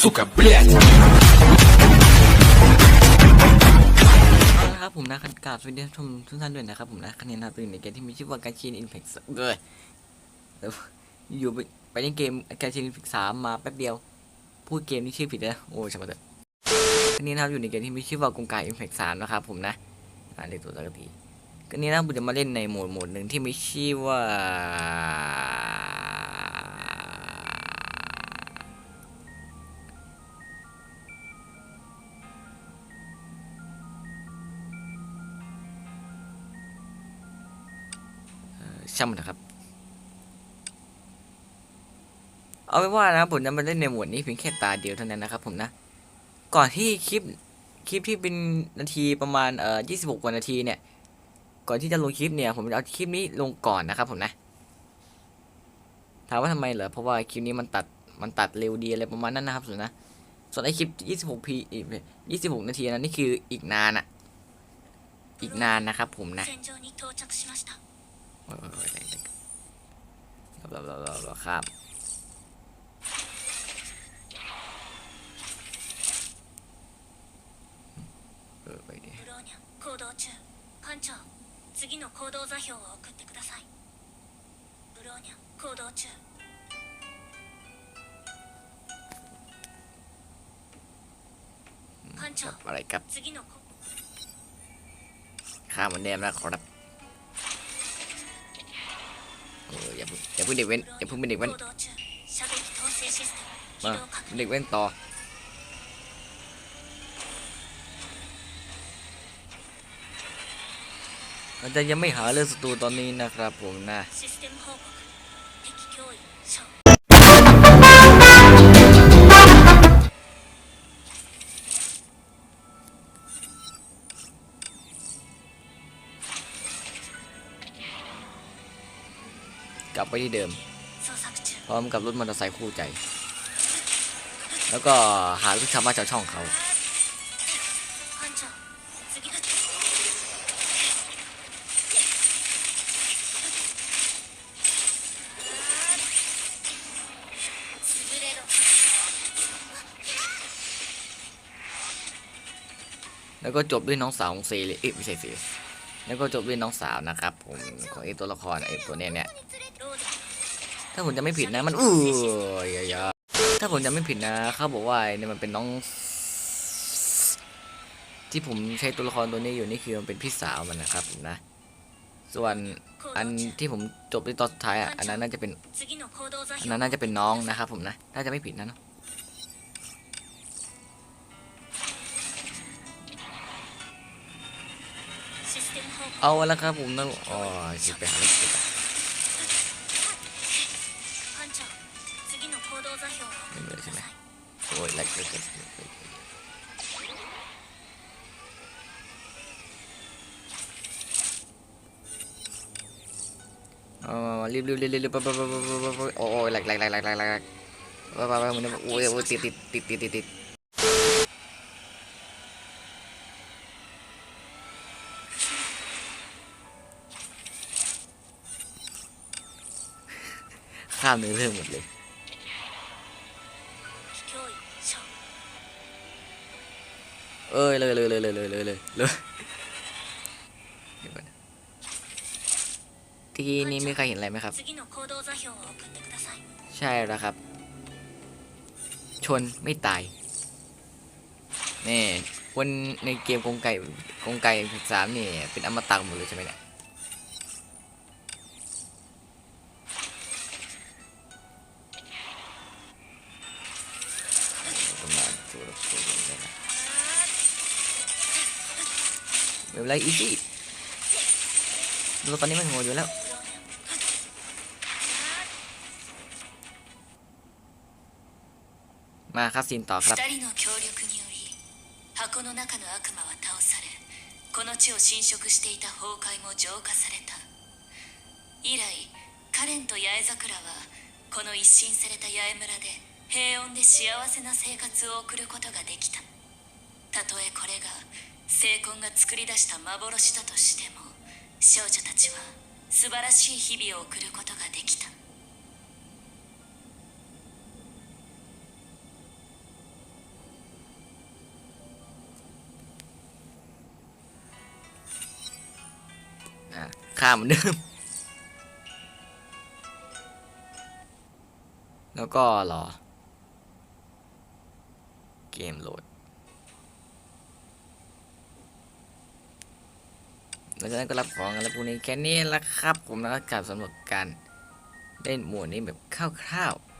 сука, блядь! เอาละครับผมนะกราบสวัสดีท่านผู้ชมทุกท่านด้วยนะครับผมนะคะแนนนาตื่นในเกมที่มีชื่อว่าการชีนอินเพ็กซ์เลยแล้วอยู่ไปไปเล่นเกมการชีนอินเพ็กซ์สามมาแป๊บเดียว พูดเกมนี้ชื่อผิดนะโอ้ยช่างมันเถอะคันนี้นะครับอยู่ในเกมที่มีชื่อว่ากงกายอินเพ็กซ์สามนะครับผมนะอ่าเรียกตัวสักทีก็นี้นะผมจะมาเล่นในโหมดโหมดหนึ่งที่มีชื่อว่า ช่างมันนะครับ เอาไว้ว่านะผมจะมาเล่นในหมวดนี้เพียงแค่ตาเดียวเท่านั้นนะครับผมนะ ก่อนที่คลิปคลิปที่เป็นนาทีประมาณเอ่อ26กว่านาทีเนี่ย ก่อนที่จะลงคลิปเนี่ย ผมจะเอาคลิปนี้ลงก่อนนะครับผมนะ ถามว่าทำไมเหรอ เพราะว่าคลิปนี้มันตัดมันตัดเร็วดีอะไรประมาณนั้นนะครับส่วนนะ ส่วนไอคลิป 26p อีก26นาทีนั้นนี่คืออีกนานอะอีกนานนะครับผมนะ เราเราเราเราข้ามเออไปดิ次の行動座標を送ってくださいブローニャ行動中パンチョ次のข้ามันมืนเดิมนะครับ อย่าเพิ่เด็กเว้นเด็กผู้เป็นเด็กเว้นมาเด็กเว้นต่อเราจะยังไม่หาเรื่องศัตรูตอนนี้นะครับผมนะ ลับไปที่เดิม พร้อมกับรถมอเตอร์ไซค์คู่ใจ แล้วก็หาลูกชาวบ้านชาวช่องเขาแล้วก็จบด้วยน้องสาวของเซเลยเอ๊ะไม่ใช่เซแล้วก็จบด้วยน้องสาวนะครับ ผมของไอ้ตัวละครไอ้ตัวเนี้ยเนี่ย ถ้าผมจะไม่ผิดนะมันอู้ยยาถ้าผมจะไม่ผิดนะเขาบอกว่าเนี่ยมันเป็นน้อง ที่ผมใช้ตัวละครตัวนี้อยู่นี่คือมันเป็นพี่สาวมันนะครับนะ ส่วนอันที่ผมจบในตอนสุดท้ายอะอันนั้นน่าจะเป็นอันนั้นน่าจะเป็นน้องนะครับผมนะน่าจะไม่ผิดนะเนาะเอาละครับผมนะอ๋อจะไปหาเล็ก Oh, I like this. Oh, live, live, live, live, oh, like, like, like, like, like, like, ว่าว่ามันโอ้ยโอ้ยติดติดติดติดติดติดข้ามเนื้อเรื่องหมดเลย เอ้ยเลยเลยเลยเลยเลยเลยเลยเลยที่นี่มีใครเห็นอะไรไหมครับ ใช่แล้วครับ ชนไม่ตายนี่คนในเกมกงไก่กงไก่สามนี่เป็นอมตะหมดเลยใช่ไหมเนี่ยประมาณตัวละตัเองนะ เป็นไรอีซี่ดูตอนนี้มันโงอยู่แล้ว มาคัสซีนต่อครับ 二人の協力により箱の中の悪魔は倒されこの地を侵食していた崩壊も浄化された以来カレンと八重桜はこの一新された八重村で平穏で幸せな生活を送ることができたたとえこれが 成婚が作り出した幻だとしても少女たちは素晴らしい日々を送ることができた。าเหมือนเดิม แล้วก็รอ เกมโหลด หลังจากนั้นก็รับของอะไรพวกนี้แค่นี้ละครับ ผมนะครับสำหรับการเล่นหมวดนี้แบบคร่าวๆ